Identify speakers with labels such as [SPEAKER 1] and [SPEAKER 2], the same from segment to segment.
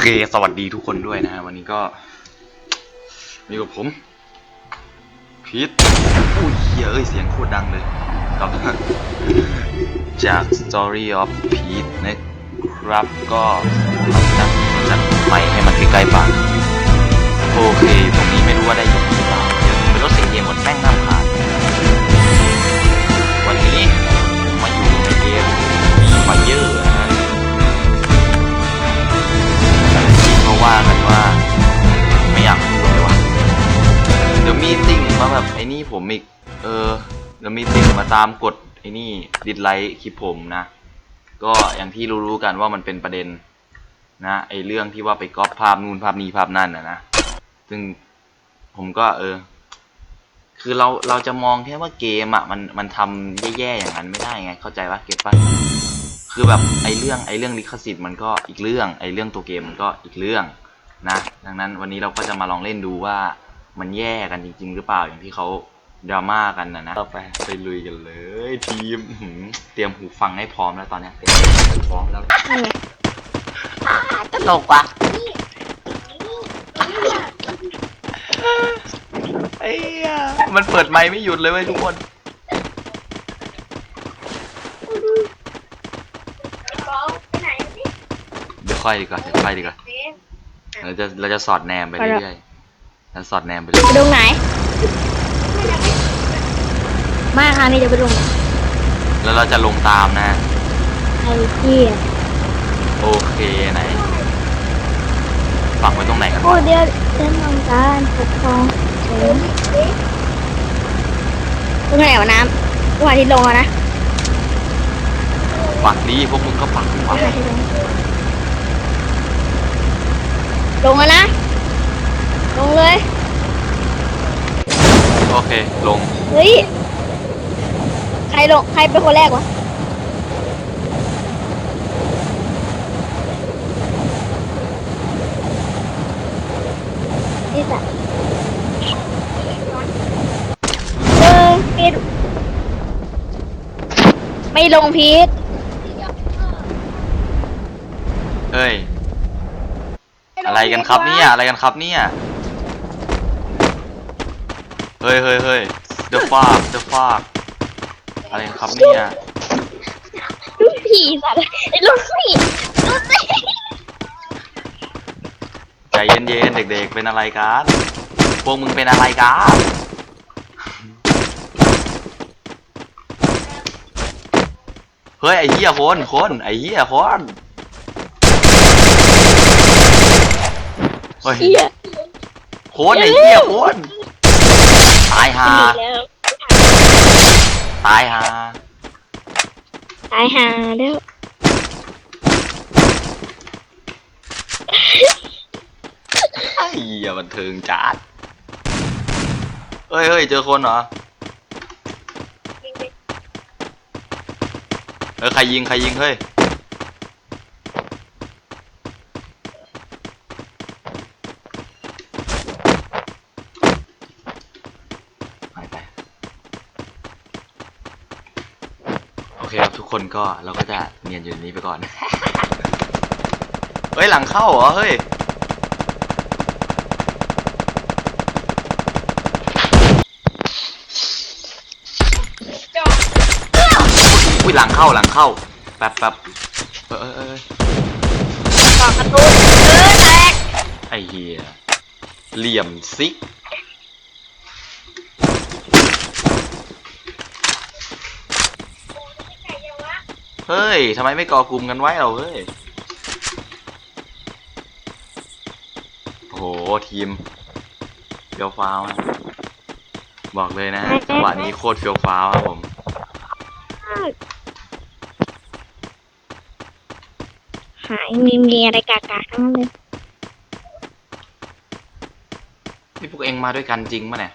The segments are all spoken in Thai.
[SPEAKER 1] เค สวัสดีทุกคนด้วยนะฮะ วันนี้ก็มีกับผมพีทอุ้ยเฮียเอ้ย เสียงโคตรดังเลยกับจาก Story of Pete นะครับ ก็จัดจัดไมให้มันใกล้ๆปากโอเค ตรงนี้ไม่รู้ว่าได้ยิน ตามกดไอ้นี่ดิสไลค์คลิปผมนะ ก็อย่างที่รู้ๆกันว่ามันเป็นประเด็นนะไอ้เรื่องที่ว่าไปก๊อปภาพนู่นภาพนี้ภาพนั่นนะนะซึ่งผมก็เออ คือเราเราจะมองแค่ว่าเกมอะมันมันทำแย่ๆอย่างนั้นไม่ได้ไง เข้าใจปะเก็ตปะคือแบบไอ้เรื่องไอ้เรื่องลิขสิทธิ์มันก็อีกเรื่อง ไอ้เรื่องตัวเกมมันก็อีกเรื่องนะ ดังนั้นวันนี้เราก็จะมาลองเล่นดูว่ามันแย่กันจริง ๆ หรือเปล่าอย่างที่เขา ดราม่ากันนะนะไปไปลุยกันเลย ทีมอื้อหือเตรียมหูฟังให้พร้อมแล้วตอนเนี้ยเตรียมหูพร้อมแล้ว
[SPEAKER 2] ตลกว่ะ
[SPEAKER 1] ไอ้เหี้ยมันเปิดไมค์ไม่หยุดเลยเว้ยทุกคนเดี๋ยวค่อยดีกว่าเดี๋ยวค่อยดีกว่าเราจะเราจะสอดแนมไปเรื่อยๆเราสอดแนมไปเรื่อย
[SPEAKER 2] ไปตรงไหน มาคราวนี้จะไปตรงไหน
[SPEAKER 1] ๆแล้วเราจะลงตามนะ
[SPEAKER 2] ไอ้เหี้ย
[SPEAKER 1] โอเคไหนฝังไว้ตรงไหนกัน
[SPEAKER 2] โอ้
[SPEAKER 1] วะ
[SPEAKER 2] เดี๋ยวเส้นทางการปกครองเฉยตรงไหนวะน้ำวันที่ลงอะนะ
[SPEAKER 1] ปักดีพวกมึงก็ปักดีกว่า
[SPEAKER 2] วันที่ลงลงอะนะ ลงเลย
[SPEAKER 1] โอ เคลง
[SPEAKER 2] เฮ้ย ใครลง ใครเป็นคนแรกวะ นี่สัตว์เออพีทไม่ลงพีท
[SPEAKER 1] เฮ้ย อะไรกันครับเนี่ยอะไรกันครับเนี่ย เฮ้ยเฮ้ยเฮ้ย The fuck The fuck อะไรกันครับเนี่ย
[SPEAKER 2] ลูกผีสัตว์ไอ้ลูกผีลูกผี
[SPEAKER 1] ใจเย็นๆเด็กๆ เป็นอะไรกันพวกมึงเป็นอะไรกันเฮ้ยไอ้เหี้ยคนคนไอ้เหี้ยคนเฮ้ย
[SPEAKER 2] เหี้ย
[SPEAKER 1] โคนไอ้เหี้ยโคนตายหา
[SPEAKER 2] หนีแล้ว
[SPEAKER 1] ตายหา
[SPEAKER 2] ตายหาแล้ว
[SPEAKER 1] ไอ้เหี้ยบันเทิงจัดเฮ้ยเฮ้ยเจอคนเหรอ เออใครยิงใครยิงเฮ้ย ไปไปโอ เคครับทุกคนก็เราก็จะเนียนอยู่ในนี้ไปก่อน เฮ้ยหลังเข้าเหรอเฮ้ย อุ้ยหลังเข้าหลังเข้าแป๊บแป๊บเออเออเออ
[SPEAKER 2] ต่อประตูเออแตก
[SPEAKER 1] ไอเฮียเหลี่ยมซิก เฮ้ยทำไมไม่ก่อกลุ่มกันไว้เราเฮ้ย โอ้โห ทีมเฟียวฟ้าวนะบอกเลยนะจังหวะนี้โคตรเฟียวฟ้าวครับผม
[SPEAKER 2] หายมีมีอะไรกากาทั้งนั้นเลย
[SPEAKER 1] นี่พวกเองมาด้วยกันจริงปะเนี่ย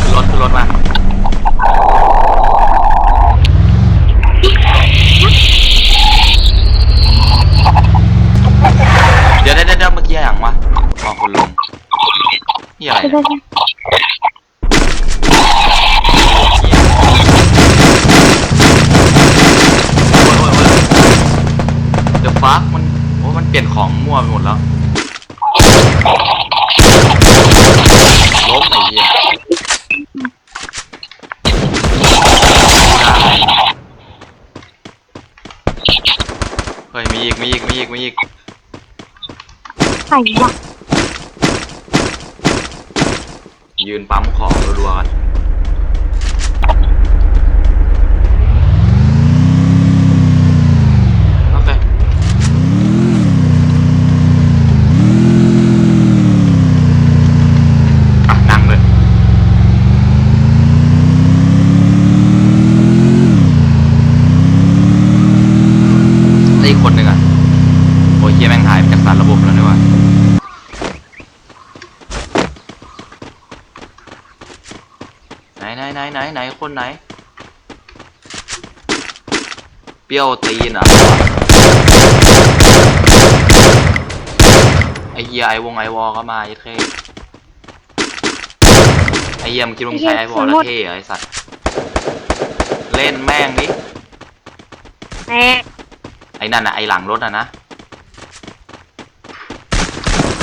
[SPEAKER 1] ขึ้นรถขึ้นรถมา เดี๋ยวเดี๋เดี๋เมื่อกี้อย่างวะมองคนลงนี่อไรเหี้ยโอ้เดี๋ยวฟักมันโอ้มันเปลี่ยนของมั่วไปหมดแล้ว เฮ้ยมีอีกมีอีกมีอีกมีอีก
[SPEAKER 2] ใส่วะ
[SPEAKER 1] ยืนปั๊มของรัวๆกันโอเค อะ นั่งเลย แล้วอีกคนหนึ่งอะ โอ้ ยเฮียแม่งหายไปจากสารระบบแล้วนี่หว่าไหนไหนไหนไหนไหนคนไหน เปรี้ยวตีนเหรอะไอเฮียไอวงไอวอก็มาไอ้เท่ไอเฮียมงคิดว่ามึงใช้ไอวอแล้วเท่เหรอไอสัตว์เล่นแม่งดิ
[SPEAKER 2] แม่
[SPEAKER 1] ไอ้นั่นน่ะไอหลังรถอะนะ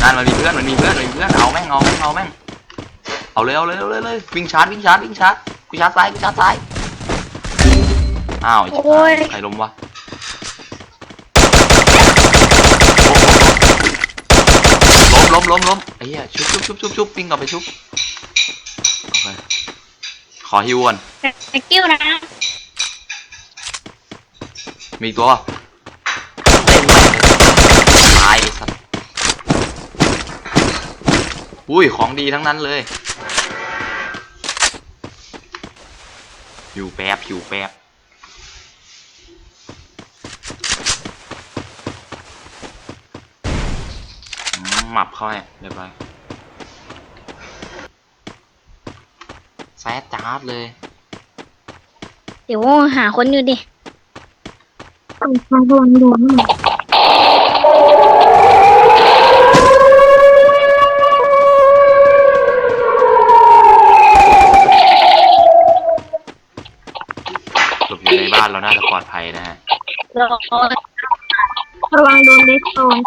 [SPEAKER 1] นั่นมันมีเพื่อนมันมีเพื่อนมันมีเพื่อนเอาแม่งเอาแม่งเอาแม่งเอาเลยเอาเลยเอาเลยเลยวิ่งชาร์จวิ่งชาร์จวิ่งชาร์จกูชาร์จซ้ายกูชาร์จซ้ายอ้าวไอ้ชิบหายใครล้มวะล้มล้มล้มล้มไอ้เหี้ยชุบชุบชุบชุบชุบวิ่งกลับไปชุบโอเคขอฮิวก่อน
[SPEAKER 2] แต่กิ้วนะ
[SPEAKER 1] มีอีกตัวเปล่าเล่นแม่งเลยตายไอ้สัตว์ อุ้ยของดีทั้งนั้นเลย อยู่แป๊บอยู่แป๊บหมับเข้าให้เรียบร้อยแซดจาร์ดเลย
[SPEAKER 2] เดี๋ยวหาคนอยู่ดิ
[SPEAKER 3] มาดวนดวน
[SPEAKER 1] ยนะฮะ
[SPEAKER 2] รอ
[SPEAKER 3] ระวังโดนเดสโซน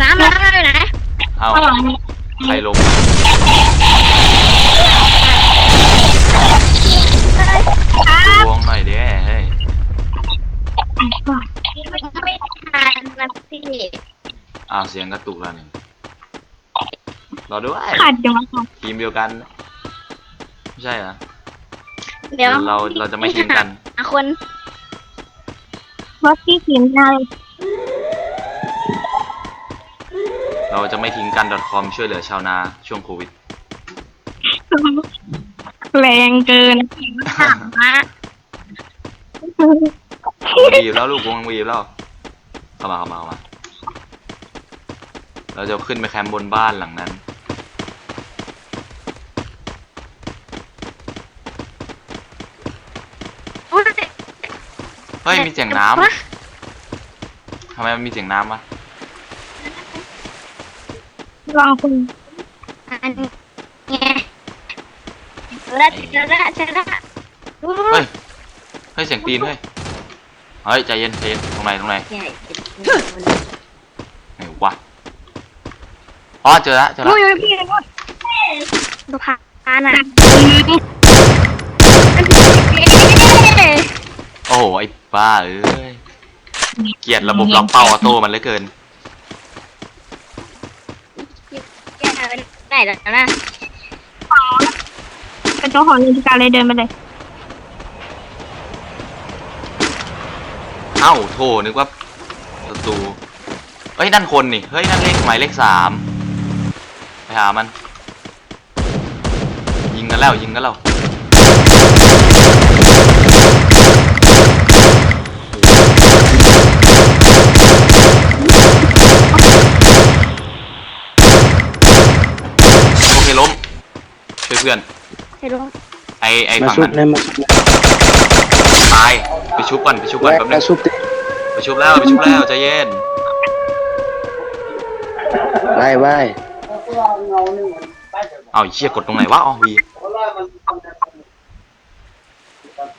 [SPEAKER 2] น้ำน้ำอยู่ไหน
[SPEAKER 1] เอ้า
[SPEAKER 3] ระวัง
[SPEAKER 1] ใครลง
[SPEAKER 2] ครับ
[SPEAKER 1] ดวงหน่อยเด้เฮ้ย
[SPEAKER 2] ไม่ทันนะพี่
[SPEAKER 1] อ้าวเสียงกระตุกแล้วหนึ่งรอด้วย
[SPEAKER 3] ขาดจังหวะค่ะ
[SPEAKER 1] ทีมเดียวกันไม่ใช่เหรอ
[SPEAKER 2] เดี๋ยว
[SPEAKER 1] เราเราจะไม่ทิ้งกัน
[SPEAKER 2] หาคน
[SPEAKER 3] ว่าที่ทีมได้
[SPEAKER 1] เราจะไม่ทิ้งกัน .com ช่วยเหลือชาวนาช่วงโควิด
[SPEAKER 3] แรงเกิน
[SPEAKER 2] ถามนะ
[SPEAKER 1] วงบีบแล้วลูกวงบีบแล้ว เข้ามาเข้ามาเข้ามา เราจะขึ้นไปแคมป์บนบ้านหลังนั้น
[SPEAKER 2] โอ้ย
[SPEAKER 1] เฮ้ย มีเสียงน้ำ ทำไมมันมีเสียงน้ำวะ
[SPEAKER 3] ระวังคุณ
[SPEAKER 2] อันนี้เจอละเจอละเจอละ
[SPEAKER 1] เฮ้ย เฮ้ย เสียงตีนเฮ้ย เฮ้ย ใจเย็นใจเย็นตรงไหนตรงไหน
[SPEAKER 2] ใหญ่
[SPEAKER 1] ไหนวะอ๋อเจอละเจอละ
[SPEAKER 3] อุ้ยพี่เลยว่า
[SPEAKER 2] ดูผ่านอะ
[SPEAKER 1] โอ้โหไอ้บ้าเอ้ยเกลียดระบบล็อกเป้าออโต้มันเหลือเกิน
[SPEAKER 2] ได้แล้วนะ
[SPEAKER 3] เป็นเจ้าของนาฬิกาเลยเดินไปเลย
[SPEAKER 1] เอ้าโถนึกว่า ศัตรูเฮ้ยนั่นคนนี่เฮ้ยนั่นเลขหมายเลขสามไปหามัน ยิงกันแล้วยิงกันแล้วโอเคล้มช่วยเพื่อน
[SPEAKER 2] ให้รู้
[SPEAKER 1] ไอไอ
[SPEAKER 4] มา
[SPEAKER 1] ฝั่ง
[SPEAKER 4] ชุบ
[SPEAKER 1] นั้น
[SPEAKER 4] เลยมาชุบเลย
[SPEAKER 1] ตายไปชุบก่อนไปชุบก่อนแป๊บนึ
[SPEAKER 4] มางชุบดิ
[SPEAKER 1] ไป ชุบแล้วไปชุบแล้วใจเย็น
[SPEAKER 4] ไว้ไว้
[SPEAKER 1] เอาไอ้เชี่ยกดตรงไหนวะอ๋อวี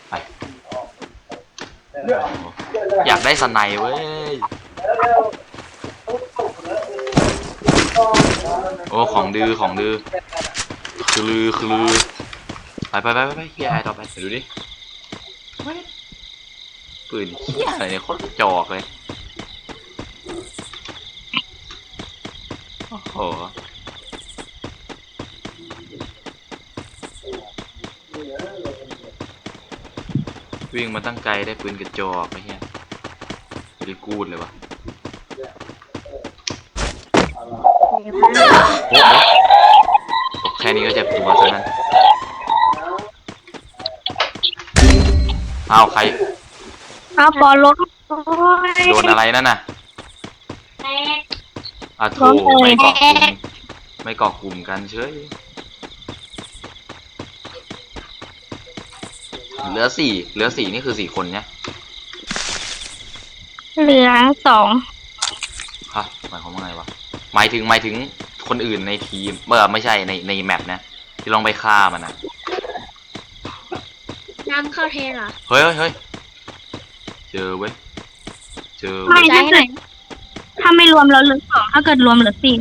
[SPEAKER 1] ไปอยากได้สไนเว้ยโอ้ของดื้อของดื้อคือลือคือลือไปไปไปไปไปเฮียไอ้ต่อไปเดี๋ยวดูดิ ปืนเฮียอะไรเนี่ยโคตรจอกเลย โอ้โห วิ่งมาตั้งไกลได้ปืนกระจอกไอ้เหี้ยไม่ได้กูดเลยวะโอ้โหแค่นี้ก็เจ็บตัวซะนั้นอ้าวใคร
[SPEAKER 3] เอาปอลดโอ้ย
[SPEAKER 1] โดนอะไรนั่นน่ะอาโถ
[SPEAKER 3] โดนเลย
[SPEAKER 1] ไม่เกาะกลุ่มไม่เกาะกลุ่มกันเฉยเหลือสี่เหลือสี่นี่คือสี่คนเนี่ย
[SPEAKER 3] เหลือสอง
[SPEAKER 1] ฮะหมายความว่าไงวะหมายถึงหมายถึงคนอื่นในทีมเมื่อไม่ใช่ในในแมปนะที่ลองไปฆ่ามันนะ
[SPEAKER 2] น้ำเข้าเทนเหรอ
[SPEAKER 1] เฮ้ยเฮ้ย เฮ้ยเจอเว้ย เจอ
[SPEAKER 3] ไม่
[SPEAKER 1] เว้ย
[SPEAKER 3] ถ้าเกิดถ้าไม่รวมเราเหลือสองถ้าเกิดรวมเหลือสี่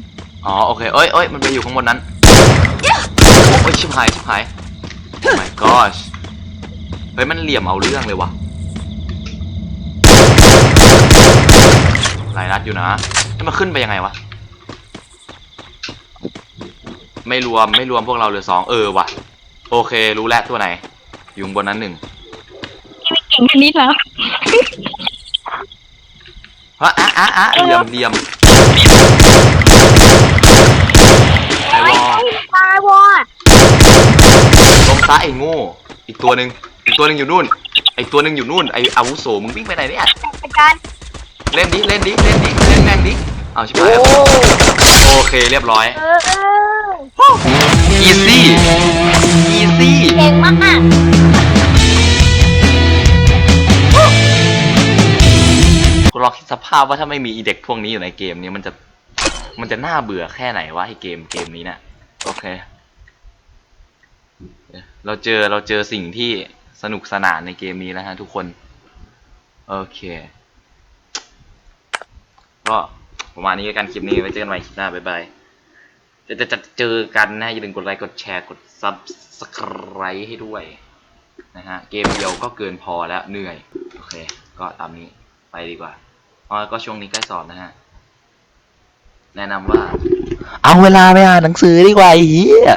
[SPEAKER 1] อ๋อโอเคเอ้ยเอ้ยมันไปอยู่ข้างบนนั้นโอ้ยชิบหายชิบหาย oh my gosh เฮ้ยมันเหลี่ยมเอาเรื่องเลยวะหลายนัดอยู่นะแล้วมันขึ้นไปยังไงวะ ไม่รวมไม่รวมพวกเราเหลือสองเออว่ะ โอเครู้แล้วตัวไหน อยู่ข้างบนนั้นหนึ่ง
[SPEAKER 3] เก่งคณิตแล้ว
[SPEAKER 1] ฮะอะอะอะเหลี่ยมเหลี่ยมไอวอล
[SPEAKER 2] ตายวอด
[SPEAKER 1] ลงซ้ายไอ้โง่อีกตัวหนึ่งอีกตัวหนึ่งอยู่นู่นไอตัวหนึ่งอยู่นู่นไออาวุโสมึงวิ่งไปไหนเนี่ย
[SPEAKER 2] อาจารย์
[SPEAKER 1] เล่นดิเล่นดิเล่นดิเล่นแม่งดิเอาชิบหายแล้วโอเคเรียบร้อย
[SPEAKER 2] เออเออ
[SPEAKER 1] อีซี่อีซี่
[SPEAKER 2] เก่งมาก
[SPEAKER 1] คุณลองคิดสภาพว่าถ้าไม่มีอีเด็กพวกนี้อยู่ในเกมนี้มันจะมันจะน่าเบื่อแค่ไหนวะไอเกมเกมนี้นะโอเค เราเจอเราเจอสิ่งที่สนุกสนานในเกมนี้แล้วฮะทุกคน โอเค ก็ประมาณนี้กันคลิปนี้ไว้เจอกันใหม่คลิปหน้าบ๊ายบายจะจะจะเจอกันนะอย่าลืมกดไลค์กดแชร์กด subscribe ให้ด้วยนะฮะเกมเดียวก็เกินพอแล้วเหนื่อย โอเค ก็ตามนี้ ไปดีกว่าเพราะก็ช่วงนี้ใกล้สอบนะฮะ แนะนำว่า เอาเวลาไปอ่านหนังสือดีกว่าไอ้เหี้ย